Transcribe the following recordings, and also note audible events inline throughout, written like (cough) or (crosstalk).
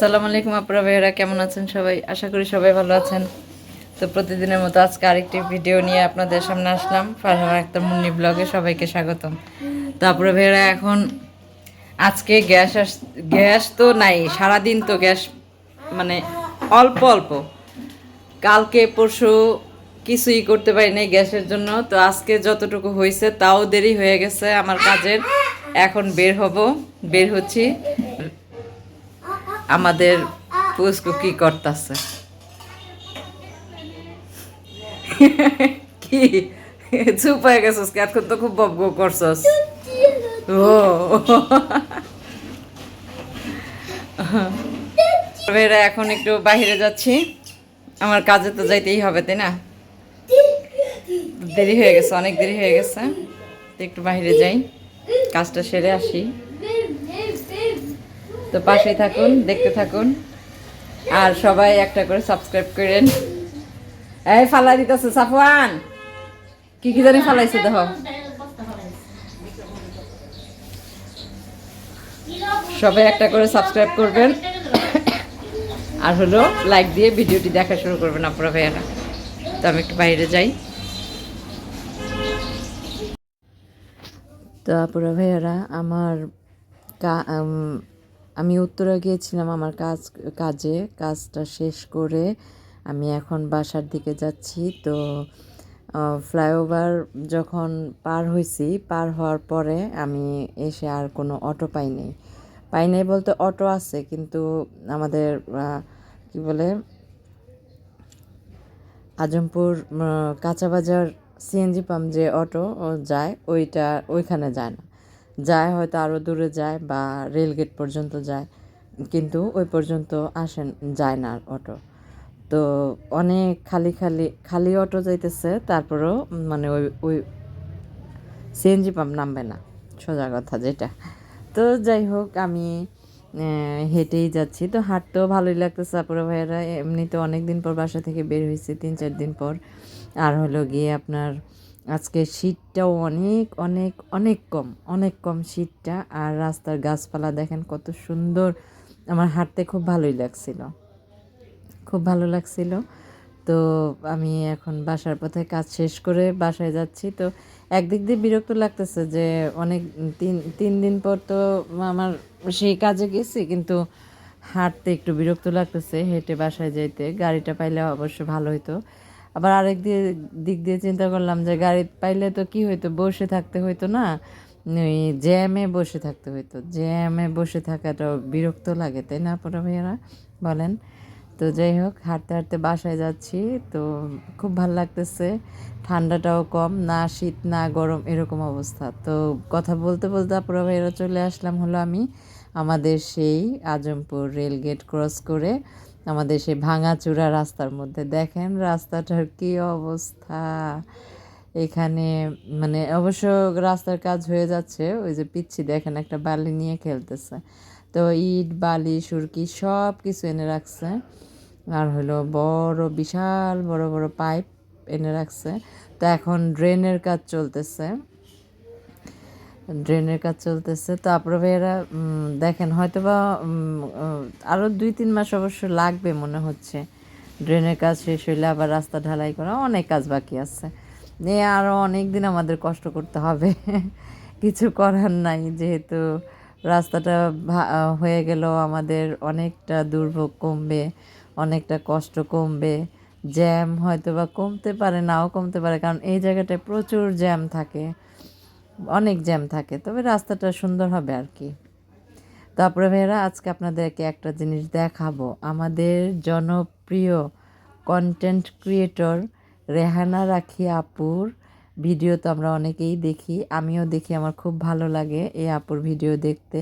আসসালামু আলাইকুম আপনারা ভাইয়েরা, কেমন আছেন সবাই? আশা করি সবাই ভালো আছেন। তো প্রতিদিনের মতো আজকে আরেকটি ভিডিও নিয়ে আপনাদের সামনে আসলাম। ফারহান আক্তার মুন্নি ব্লগে সবাইকে স্বাগতম। তারপরে ভাইয়েরা, এখন আজকে গ্যাস আস, গ্যাস তো নাই, সারাদিন তো গ্যাস মানে অল্প অল্প। কালকে, পরশু কিছুই করতে পারি নাই গ্যাসের জন্য। তো আজকে যতটুকু হয়েছে তাও দেরি হয়ে গেছে আমার কাজের। এখন বের হব, বের হচ্ছি। আমাদের পুষ্কু কি করতেছে? কি? চুপ হয়ে গেছিস এখন তো খুব বব করছস। ও। এরা এখন একটু বাইরে যাচ্ছি। আমার কাজে তো যাইতেই হবে, তাই না? দেরি হয়ে গেছে, অনেক দেরি হয়ে গেছে। একটু বাইরে যাই। কাজটা সেরে আসি। তো পাশেই থাকুন, দেখতে থাকুন। আর সবাই একটা করে সাবস্ক্রাইব করেন। এই ফালাই দিতেছে, সাফওয়ান। কি কি জানি ফালাইছে, দেখো। সবাই একটা করে সাবস্ক্রাইব করবেন। আর হলো লাইক দিয়ে ভিডিওটি দেখা শুরু করবেন আপনারা ভাইয়ারা। তো আমি একটু বাইরে যাই। তো আপুরা ভাইয়ারা, আমার আমি উত্তরা গিয়েছিলাম আমার কাজ, কাজে, কাজটা শেষ করে আমি এখন বাসার দিকে যাচ্ছি। তো ফ্লাইওভার যখন পার হয়েছি পার হওয়ার পরে আমি এসে আর কোনো অটো পাই নাই। পাই নাই বলতে অটো আছে, কিন্তু আমাদের কি বলে, আজমপুর কাঁচাবাজার সিএনজি পাম্প যে অটো যায়, ওইটা, ওইখানে যায় না। যায়, হয়তো আরও দূরে যায় বা রেলগেট পর্যন্ত যায়, কিন্তু ওই পর্যন্ত আসেন যায় না অটো। তো অনেক খালি খালি খালি অটো যাইতেছে, তারপরেও মানে ওই ওই সিএনজি পাম্প নামবে না, সোজা কথা যেটা। তো যাই হোক, আমি হেঁটেই যাচ্ছি। তো হাঁটতেও ভালোই লাগতেছে, আপুরা ভাইয়েরা। এমনিতে অনেক দিন পর বাসা থেকে বের হয়েছি, তিন চার দিন পর। আর হলো গিয়ে আপনার আজকে শীতটাও অনেক অনেক অনেক কম অনেক কম শীতটা। আর রাস্তার গাছপালা দেখেন কত সুন্দর। আমার হাঁটতে খুব ভালোই লাগছিল। খুব ভালো লাগছিল। তো আমি এখন বাসার পথে কাজ শেষ করে বাসায় যাচ্ছি। তো একদিক দিয়ে বিরক্ত লাগতেছে যে অনেক তিন তিন দিন পর তো আমার সেই কাজে গেছি, কিন্তু হাঁটতে একটু বিরক্ত লাগতেছে হেঁটে বাসায় যেতে গাড়িটা পাইলে অবশ্য ভালো হতো আবার আরেক দিয়ে দিক দিয়ে চিন্তা করলাম যে গাড়ি পাইলে তো কি হইতো? বসে থাকতে হইতো না। ওই জ্যামে বসে থাকতে হইতো। জ্যামে বসে থাকাটা বিরক্ত লাগে, তাই না পড়া ভাইয়ারা? বলেন। তো যাই হোক, হাঁটতে হাঁটতে বাসায় যাচ্ছি। তো খুব ভালো লাগতেছে। ঠান্ডাটাও কম, না শীত, না গরম, এরকম অবস্থা। তো কথা বলতে বলতে আপুরা ভাইয়েরা চলে আসলাম হলো আমি। আমাদের সেই আজমপুর রেলগেট ক্রস করে আমাদের সেই ভাঙাচূড়া রাস্তার মধ্যে। দেখেন রাস্তাটার কি অবস্থা। এখানে মানে অবশ্য রাস্তার কাজ হয়ে যাচ্ছে। ওই যে পিচ্ছি দেখেন একটা বালি নিয়ে খেলতেছে। তো ইট, বালি, সুরকি সব কিছু এনে রাখছে। আর হলো বড়, বিশাল বড় বড় পাইপ এনে রাখছে। তো এখন ড্রেনের কাজ চলতেছে। ড্রেনের কাজ চলতেছে। তারপরে ভাইয়েরা উম, দেখেন হয়তো বা আরও দুই তিন মাস অবশ্য লাগবে মনে হচ্ছে। ড্রেনের কাজ শেষ হইলে আবার রাস্তা ঢালাই করা অনেক কাজ বাকি আছে। নিয়ে আরও অনেক দিন আমাদের কষ্ট করতে হবে। (laughs) কিছু করার নাই যেহেতু রাস্তাটা হয়ে গেল আমাদের অনেকটা দুর্ভোগ কমবে অনেকটা কষ্ট কমবে। জ্যাম হয়তো বা কমতে পারে নাও কমতে পারে কারণ এই জায়গাটায় প্রচুর জ্যাম থাকে। অনেক জ্যাম থাকে, তবে রাস্তাটা সুন্দর হবে আর কি। তারপরে ভাইয়েরা, আজকে আপনাদেরকে একটা জিনিস দেখাবো। আমাদের জনপ্রিয় কন্টেন্ট ক্রিয়েটর রেহানা রাখি আপুর ভিডিও তো আমরা অনেকেই দেখি, আমিও দেখি, আমার খুব ভালো লাগে এই আপুর ভিডিও দেখতে।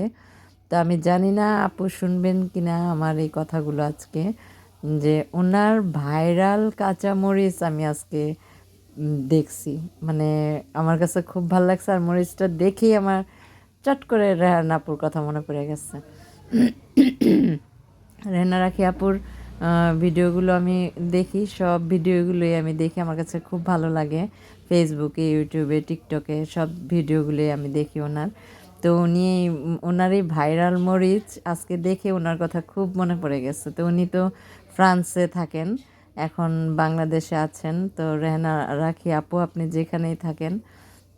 তো আমি জানি না আপু শুনবেন কি না আমার এই কথাগুলো আজকে, যে ওনার ভাইরাল কাঁচামরিচ আমি আজকে দেখছি। মানে আমার কাছে খুব ভালো লাগছে আর মরিচটা দেখেই আমার চট করে রেহান আপুর কথা মনে পড়ে গেছে। রেহানা রাখি আপুর ভিডিওগুলো আমি দেখি সব ভিডিওগুলোই আমি দেখি আমার কাছে খুব ভালো লাগে। ফেসবুকে ইউটিউবে টিকটকে সব ভিডিওগুলোই আমি দেখি ওনার। তো উনি উম, ওনার এই ভাইরাল মরিচ আজকে দেখে ওনার কথা খুব মনে পড়ে গেছে। তো উনি তো ফ্রান্সে থাকেন। এখন বাংলাদেশে আছেন। তো রেহনা, রাখি আপু, আপনি যেখানেই থাকেন,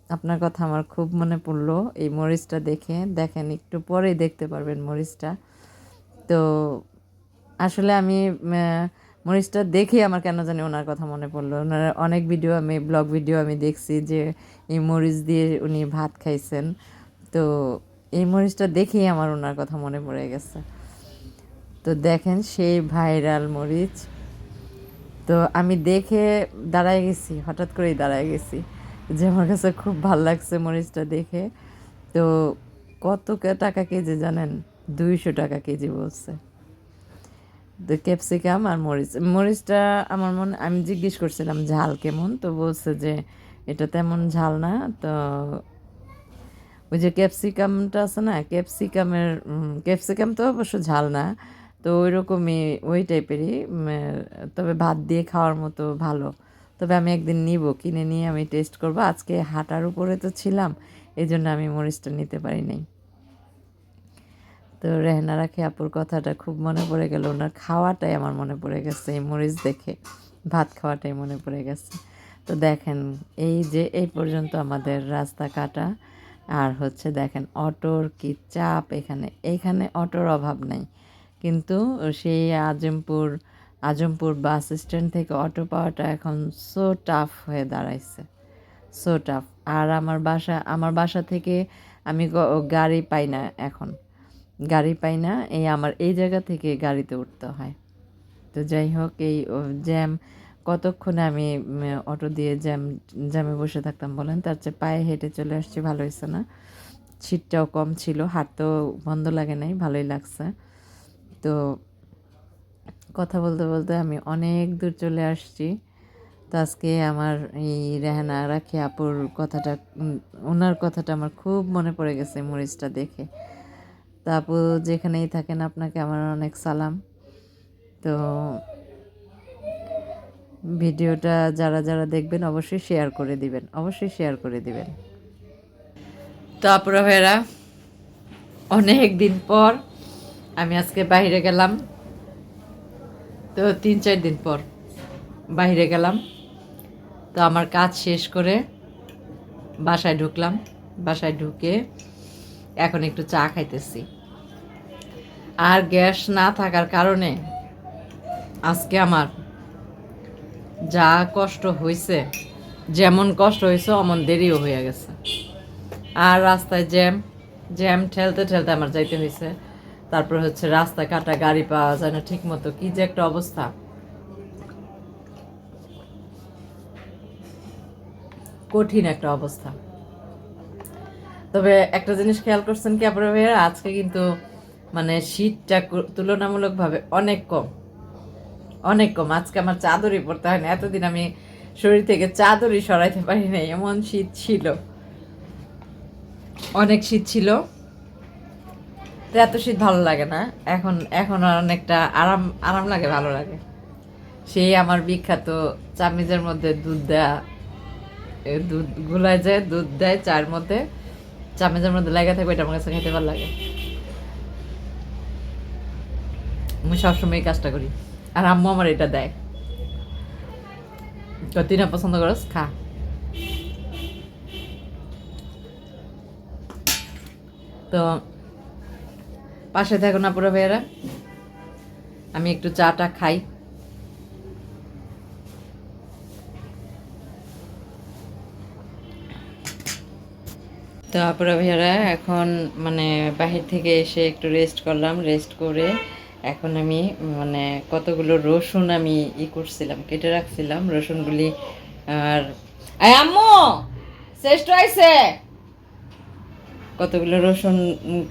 আপনার কথা আমার খুব মনে পড়ল এই মরিচটা দেখে। দেখেন, একটু পরেই দেখতে পারবেন মরিচটা। তো আসলে আমি মরিচটা দেখে আমার কেন জানি ওনার কথা মনে পড়ল। ওনার অনেক ভিডিও, আমি, ব্লগ ভিডিও আমি দেখছি যে এই মরিচ দিয়ে উনি ভাত খাইছেন। তো এই মরিচটা দেখেই আমার ওনার কথা মনে পড়ে গেছে। তো দেখেন, সেই ভাইরাল মরিচ। তো আমি দেখে দাঁড়ায় গেছি, হঠাৎ করেই দাঁড়ায় গেছি যে আমার কাছে খুব ভালো লাগছে মরিচটা দেখে। তো কত টাকা কেজি জানেন? দুইশো টাকা কেজি বলছে। তো ক্যাপসিকাম আর মরিচ। মরিচটা আমার মনে, আমি জিজ্ঞেস করছিলাম ঝাল কেমন? তো বলছে যে এটা তেমন ঝাল না। তো ওই যে ক্যাপসিকামটা আছে না, ক্যাপসিকামের ক্যাপসিকাম তো অবশ্য ঝাল না তো ওই রকমই ওই টাইপেরই তবে ভাত দিয়ে খাওয়ার মতো ভালো। তবে আমি একদিন নিব, কিনে নিয়ে আমি টেস্ট করব। আজকে হাঁটার উপরে তো ছিলাম এই জন্য আমি মরিচটা নিতে পারি নাই। তো রেহনা রাখি আপুর কথাটা খুব মনে পড়ে গেল। ওনার খাওয়াটাই আমার মনে পড়ে গেছে, এই মরিচ দেখে। ভাত খাওয়াটাই মনে পড়ে গেছে। তো দেখেন, এই যে, এই পর্যন্ত আমাদের রাস্তা কাটা। আর হচ্ছে দেখেন, অটোর কি চাপ এখানে। এইখানে অটোর অভাব নাই। কিন্তু সেই আজমপুর আজমপুর বাস স্ট্যান্ড থেকে অটো পাওয়াটা এখন সো টাফ হয়ে দাঁড়াইছে। সো টাফ আর আমার বাসা আমার বাসা থেকে আমি গাড়ি পাই না এখন। গাড়ি পাই না, এই আমার, এই জায়গা থেকে গাড়িতে উঠতে হয়। তো যাই হোক, এই জ্যাম, কতক্ষণে আমি অটো দিয়ে জ্যাম, জ্যামে বসে থাকতাম বলেন, তার চেয়ে পায়ে হেঁটে চলে আসছি ভালো হয়েছে না। সিটটাও কম ছিল, হাঁটতেও বন্ধ লাগে নাই, ভালোই লাগছে। তো কথা বলতে বলতে আমি অনেক দূর চলে আসছি। তো আজকে আমার এই রেহানা রাখি আপুর কথাটা ওনার কথাটা আমার খুব মনে পড়ে গেছে মরিচটা দেখে। তা আপু যেখানেই থাকেন আপনাকে আমার অনেক সালাম। তো ভিডিওটা যারা যারা দেখবেন অবশ্যই শেয়ার করে দিবেন, অবশ্যই শেয়ার করে দিবেন। তো আপুরা ভাইরা অনেক দিন পর আমি আজকে বাইরে গেলাম। তো তিন, চার দিন পর বাইরে গেলাম। তো আমার কাজ শেষ করে বাসায় ঢুকলাম। বাসায় ঢুকে এখন একটু চা খাইতেছি। আর গ্যাস না থাকার কারণে আজকে আমার যা কষ্ট হয়েছে যেমন কষ্ট হয়েছে অমন দেরিও হয়ে গেছে। আর রাস্তায় জ্যাম জ্যাম ঠেলতে ঠেলতে আমার যাইতে হয়েছে তারপর হচ্ছে রাস্তা কাটা, গাড়ি পাওয়া যায় না ঠিক মতো কি যে একটা অবস্থা। কঠিন একটা অবস্থা। তবে একটা জিনিস খেয়াল করছেন কি আপনারা ভাইয়া আজকে কিন্তু মানে শীতটা তুলনামূলকভাবে অনেক কম। অনেক কম। আজকে আমার চাদরই পরতে হয় না এতদিন আমি শরীর থেকে চাদরই সরাইতে পারি নাই। এমন শীত ছিল। অনেক শীত ছিল। এত শীত ভালো লাগে না। এখন এখন অনেকটা আরাম আরাম লাগে, ভালো লাগে। সেই আমার বিখ্যাত চামিজের মধ্যে দুধ দেয়া দুধ গুলায় যায় দুধ দেয় চার মধ্যে, চামিজের মধ্যে লেগে থাকবে, এটা আমার কাছে খেতে ভালো লাগে। আমি সবসময় এই কাজটা করি। আর আম্মু আমার এটা দেয়। তো তুই না পছন্দ করস? খা। তো পাশে থাকো না পুরো ভাইয়েরা। আমি একটু চাটা খাই। তো আপুরা ভাইয়ারা, এখন মানে বাহির থেকে এসে একটু রেস্ট করলাম। রেস্ট করে এখন আমি মানে কতগুলো রসুন আমি ই করছিলাম, কেটে রাখছিলাম। রসুনগুলি আর আম্মু, শ্রেষ্ঠ আইছে। কতগুলো রসুন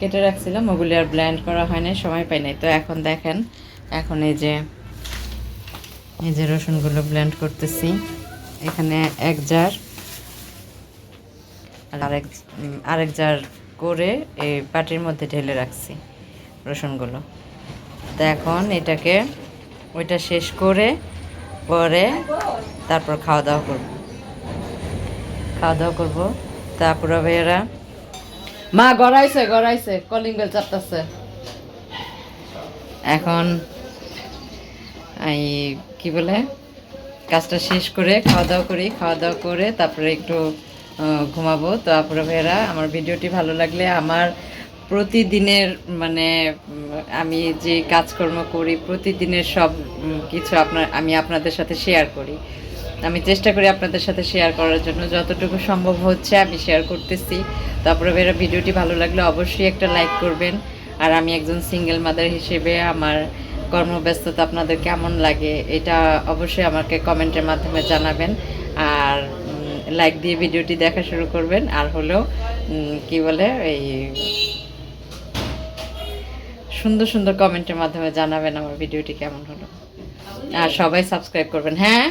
কেটে রাখছিলাম, ওগুলি আর ব্ল্যান্ড করা হয় নাই, সময় পাই নাই। তো এখন দেখেন, এখন এই যে এই যে রসুনগুলো ব্লেন্ড করতেছি। এখানে এক জার আর আরেক আরেক জার করে এই পাটির মধ্যে ঢেলে রাখছি রসুনগুলো। তো এখন এটাকে, ওইটা শেষ করে পরে তারপর খাওয়া দাওয়া করব। খাওয়া দাওয়া করব। তারপর ভাইয়েরা মা, গড়াইছে গড়াইছে কলিং বেল চাপতাছে। এখন এই কি বলে, কাজটা শেষ করে খাওয়া দাওয়া করি, খাওয়া দাওয়া করে তারপরে একটু ঘুমাবো। তো আপনারা ভাইয়েরা, আমার ভিডিওটি ভালো লাগলে আমার প্রতিদিনের মানে আমি যে কাজকর্ম করি, প্রতিদিনের সব কিছু আপনার, আমি আপনাদের সাথে শেয়ার করি। আমি চেষ্টা করি আপনাদের সাথে শেয়ার করার জন্য। যতটুকু সম্ভব হচ্ছে আমি শেয়ার করতেছি। তারপরে ভাইয়েরা ভিডিওটি ভালো লাগলে অবশ্যই একটা লাইক করবেন। আর আমি একজন সিঙ্গেল মাদার হিসেবে আমার কর্মব্যস্ততা আপনাদের কেমন লাগে এটা অবশ্যই আমাকে কমেন্টের মাধ্যমে জানাবেন। আর লাইক দিয়ে ভিডিওটি দেখা শুরু করবেন। আর হলো কি বলে, এই সুন্দর সুন্দর কমেন্টের মাধ্যমে জানাবেন আমার ভিডিওটি কেমন হলো। আর সবাই সাবস্ক্রাইব করবেন। হ্যাঁ?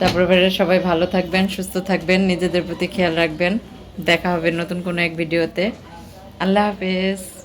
তারপরে সবাই ভালো থাকবেন, সুস্থ থাকবেন, নিজেদের প্রতি খেয়াল রাখবেন। দেখা হবে নতুন কোনো এক ভিডিওতে। আল্লাহ হাফেজ।